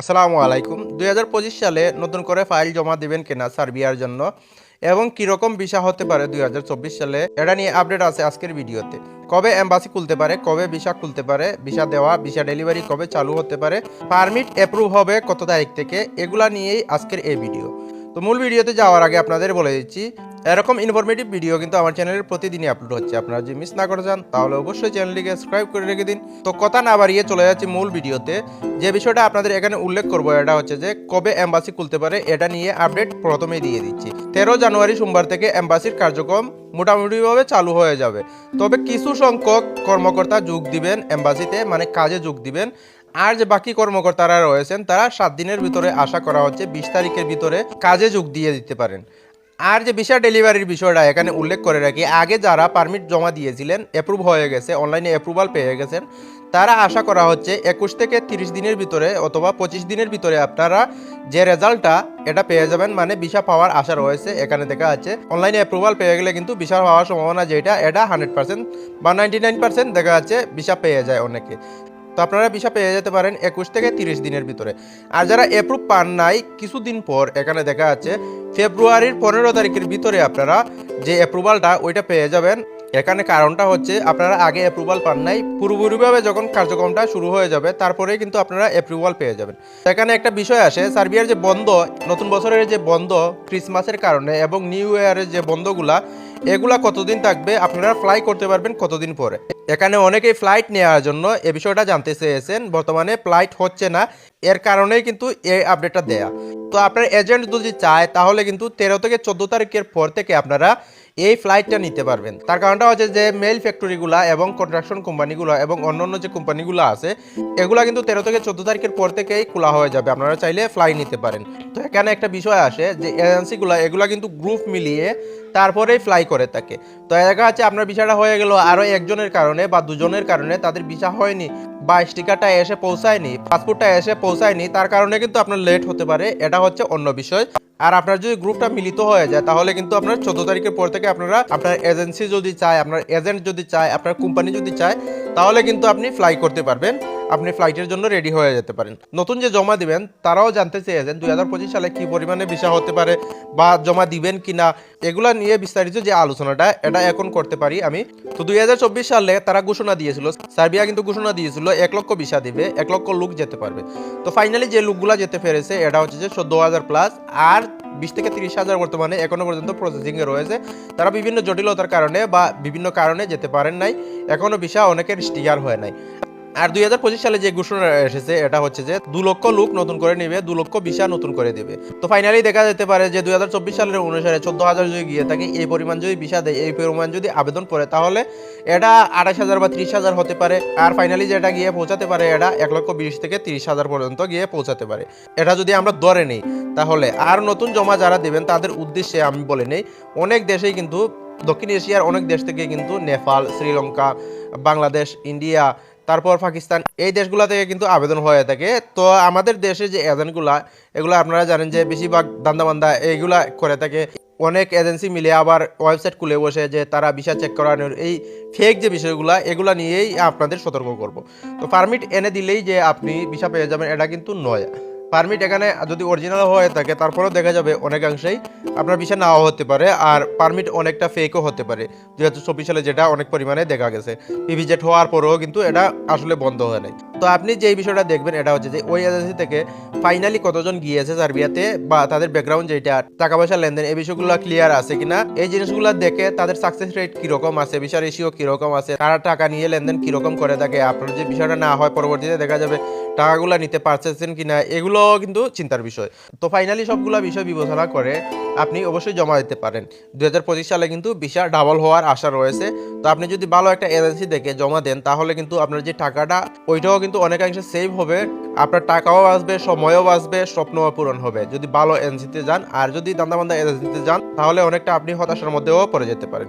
আসসালামু আলাইকুম। দুই সালে নতুন করে ফাইল জমা দিবেন কিনা সার্বিয়ার জন্য এবং কীরকম ভিসা হতে পারে দুই সালে, এটা নিয়ে আপডেট আছে আজকের ভিডিওতে। কবে এম্বাসি খুলতে পারে, কবে ভিসা খুলতে পারে, ভিসা দেওয়া, ভিসা ডেলিভারি কবে চালু হতে পারে, পারমিট অ্যাপ্রুভ হবে কত তারিখ থেকে, এগুলা নিয়েই আজকের এই ভিডিও। তো মূল ভিডিওতে যাওয়ার আগে আপনাদের বলে দিচ্ছি এরকম ইনফরমেটিভ ভিডিও কিন্তু আমার চ্যানেলের প্রতিদিনই আপলোড হচ্ছে। আপনারা যদি মিস না করে যান, তাহলে অবশ্যই চ্যানেলটিকে সাবস্ক্রাইব করে রেখে দিন। তো কথা না বাড়িয়ে চলে যাচ্ছি মূল ভিডিওতে যে বিষয়টা আপনাদের এখানে উল্লেখ করব, এটা হচ্ছে যে কবে এম্বাসি খুলতে পারে, এটা নিয়ে আপডেট প্রথমেই দিয়ে দিচ্ছি। তেরো জানুয়ারি সোমবার থেকে এম্বাসির কার্যক্রম মোটামুটিভাবে চালু হয়ে যাবে। তবে কিছু সংখ্যক কর্মকর্তা যোগ দিবেন এম্বাসিতে মানে কাজে যোগ দিবেন। আর যে বাকি কর্মকর্তারা রয়েছেন, তারা সাত দিনের ভিতরে আশা করা হচ্ছে বিশ তারিখের ভিতরে কাজে যোগ দিয়ে দিতে পারেন। আর যে ভিসা ডেলিভারির বিষয়টা এখানে উল্লেখ করে রাখি, আগে যারা পারমিট জমা দিয়েছিলেন অ্যাপ্রুভ হয়ে গেছে অনলাইনে অ্যাপ্রুভাল পেয়ে গেছেন, তারা আশা করা হচ্ছে একুশ থেকে তিরিশ দিনের ভিতরে অথবা পঁচিশ দিনের ভিতরে আপনারা যে রেজাল্টটা এটা পেয়ে যাবেন মানে ভিসা পাওয়ার আশা রয়েছে এখানে দেখা আছে অনলাইনে অ্যাপ্রুভাল পেয়ে গেলে কিন্তু ভিসা পাওয়ার সম্ভাবনা যেটা, এটা হান্ড্রেড পার্সেন্ট বা নাইনটি নাইন পার্সেন্ট দেখা যাচ্ছে ভিসা পেয়ে যায় অনেকে। তো আপনারা ভিসা পেয়ে যেতে পারেন একুশ থেকে তিরিশ দিনের ভিতরে। আর যারা অ্যাপ্রুভ পান নাই, কিছুদিন পর এখানে দেখা যাচ্ছে ফেব্রুয়ারির পনেরো তারিখের ভিতরে আপনারা যে অ্যাপ্রুভালটা ওইটা পেয়ে যাবেন। এখানে কারণটা হচ্ছে আপনারা আগে অ্যাপ্রুভাল পান নাই। পুরোপুরিভাবে যখন কার্যক্রমটা শুরু হয়ে যাবে তারপরে কিন্তু আপনারা অ্যাপ্রুভাল পেয়ে যাবেন। এখানে একটা বিষয় আসে, সার্বিয়ার যে বন্ধ, নতুন বছরের যে বন্ধ ক্রিসমাসের কারণে এবং নিউ ইয়ারের যে বন্ধগুলা, এগুলা কতদিন থাকবে, আপনারা ফ্লাই করতে পারবেন কতদিন পরে। এখানে অনেকেই ফ্লাইট নেওয়ার জন্য এ বিষয়টা জানতে চেয়েছেন, বর্তমানে ফ্লাইট হচ্ছে না, এর কারণেই কিন্তু এই আপডেটটা দেয়া। তো আপনার এজেন্ট যদি চায়, তাহলে কিন্তু তেরো থেকে চোদ্দ তারিখের পর থেকে আপনারা এই ফ্লাইটটা নিতে পারবেন। তার কারণটা হচ্ছে যে মেল ফ্যাক্টরিগুলা এবং কন্ট্রাকশন কোম্পানিগুলো এবং অন্যান্য যে কোম্পানিগুলো আছে, এগুলো কিন্তু তেরো থেকে চোদ্দ তারিখের পর থেকেই খোলা হয়ে যাবে। আপনারা চাইলে ফ্লাই নিতে পারেন। তো এখানে একটা বিষয় আসে যে এজেন্সিগুলো এগুলা কিন্তু গ্রুপ মিলিয়ে তারপরেই ফ্লাই করে থাকে। তো দেখা যাচ্ছে আপনার বিষয়টা হয়ে গেল আরও একজনের কারণে বা দুজনের কারণে তাদের ভিসা হয়নি বা স্টিকারটা এসে পৌঁছায়নি পাসপোর্টটা এসে পৌঁছায়নি, তার কারণে কিন্তু আপনার লেট হতে পারে। এটা হচ্ছে অন্য বিষয়। আর আপনার যদি গ্রুপটা মিলিত হয়ে যায়, তাহলে কিন্তু আপনার চোদ্দ তারিখের পর থেকে আপনারা, আপনার এজেন্সি যদি চায়, আপনার এজেন্ট যদি চায়, আপনার কোম্পানি যদি চায়, তাহলে কিন্তু আপনি ফ্লাই করতে পারবেন। আপনি ফ্লাইটের জন্য রেডি হয়ে যেতে পারেন। নতুন যে জমা দিবেন, তারাও জানতে চেয়েছেন দুই হাজার পঁচিশ সালে কি পরিমাণে ভিসা হতে পারে বা জমা দিবেন কি না এগুলা নিয়ে বিস্তারিত যে আলোচনাটা, এটা এখন করতে পারি আমি। তো দুই হাজার চব্বিশ সালে তারা ঘোষণা দিয়েছিল, সার্বিয়া কিন্তু ঘোষণা দিয়েছিল, এক লক্ষ ভিসা দিবে, এক লক্ষ লোক যেতে পারবে। তো ফাইনালি যে লোকগুলা যেতে পেরেছে, এটা হচ্ছে যে চোদ্দ হাজার প্লাস আর বিশ থেকে তিরিশ হাজার বর্তমানে এখনও পর্যন্ত প্রসেসিংয়ে রয়েছে। তারা বিভিন্ন জটিলতার কারণে বা বিভিন্ন কারণে যেতে পারেন নাই। এখনও ভিসা অনেকের স্টিকার হয় নাই। আর দুই হাজার পঁচিশ সালে যে ঘোষণা এসেছে, এটা হচ্ছে যে দু লক্ষ লোক নতুন করে নেবে, দু লক্ষ ভিসা নতুন করে দেবে। তো ফাইনালি দেখা যেতে পারে যে দুই হাজার চব্বিশ সালের অনুসারে চোদ্দ হাজার যদি গিয়ে থাকে, এই পরিমাণ যদি ভিসা দেয়, এই পরিমাণ যদি আবেদন করে, তাহলে এটা আঠাশ হাজার বা ত্রিশ হাজার হতে পারে। আর ফাইনালি যেটা গিয়ে পৌঁছাতে পারে, এটা এক লক্ষ বিশ থেকে তিরিশ হাজার পর্যন্ত গিয়ে পৌঁছাতে পারে। এটা যদি আমরা ধরে নিই, তাহলে আর নতুন জমা যারা দেবেন, তাদের উদ্দেশ্যে আমি বলে নেই, অনেক দেশেই কিন্তু দক্ষিণ এশিয়ার অনেক দেশ থেকে কিন্তু নেপাল, শ্রীলঙ্কা, বাংলাদেশ, ইন্ডিয়া তারপর পাকিস্তান, এই দেশগুলো থেকে কিন্তু আবেদন হয়ে থাকে। তো আমাদের দেশে যে এজেন্টগুলা, এগুলো আপনারা জানেন যে বেশিরভাগ দান্দাবান্দা এইগুলা করে থাকে। অনেক এজেন্সি মিলে আবার ওয়েবসাইট খুলে বসে যে তারা ভিসা চেক করানোর এই ফেক যে বিষয়গুলো, এগুলো নিয়েই আপনাদের সতর্ক করব। তো পারমিট এনে দিলেই যে আপনি ভিসা পেয়ে যাবেন, এটা কিন্তু নয়। পারমিট এখানে যদি অরিজিনাল হয়ে থাকে, তারপরেও দেখা যাবে অনেকাংশেই আপনার ভিসা নাও হতে পারে আর পারমিট অনেকটা ফেকও হতে পারে। দুই হাজার চব্বিশ সালে যেটা অনেক পরিমাণে দেখা গেছে। পিভিজেট হওয়ার পরেও কিন্তু এটা আসলে বন্ধ হয়ে নাই। তো আপনি যেই বিষয়টা দেখবেন, এটা হচ্ছে যে ওই এজেন্সি থেকে ফাইনালি কতজন গিয়েছে সার্বিয়াতে বা তাদের ব্যাকগ্রাউন্ড যেটা টাকা পয়সা লেনদেন, এই বিষয়গুলো ক্লিয়ার আছে কিনা? এই জিনিসগুলো দেখে তাদের সাকসেস রেট কীরকম আছে ভিসা রেশিও কীরকম আছে তারা টাকা নিয়ে লেনদেন কীরকম করে থাকে আপনার যে বিষয়টা না হয়, পরবর্তীতে দেখা যাবে টাকাগুলো নিতে পারছেন কিনা এগুলো কিন্তু চিন্তার বিষয়। তো ফাইনালি সবগুলো বিষয় বিবেচনা করে আপনি অবশ্যই জমা দিতে পারেন। দুই হাজার পঁচিশ সালে কিন্তু ভিসা ডাবল হওয়ার আশা রয়েছে। তো আপনি যদি ভালো একটা এজেন্সি দেখে জমা দেন, তাহলে কিন্তু আপনার যে টাকাটা, ওইটাও কিন্তু অনেকাংশে সেভ হবে। আপনার টাকাও আসবে, সময়ও আসবে, স্বপ্নও পূরণ হবে। যদি ভালো এজেন্সিতে যান, আর যদি দান্দাবান্দা এজেন্সিতে যান, তাহলে অনেকটা আপনি হতাশার মধ্যেও পড়ে যেতে পারেন।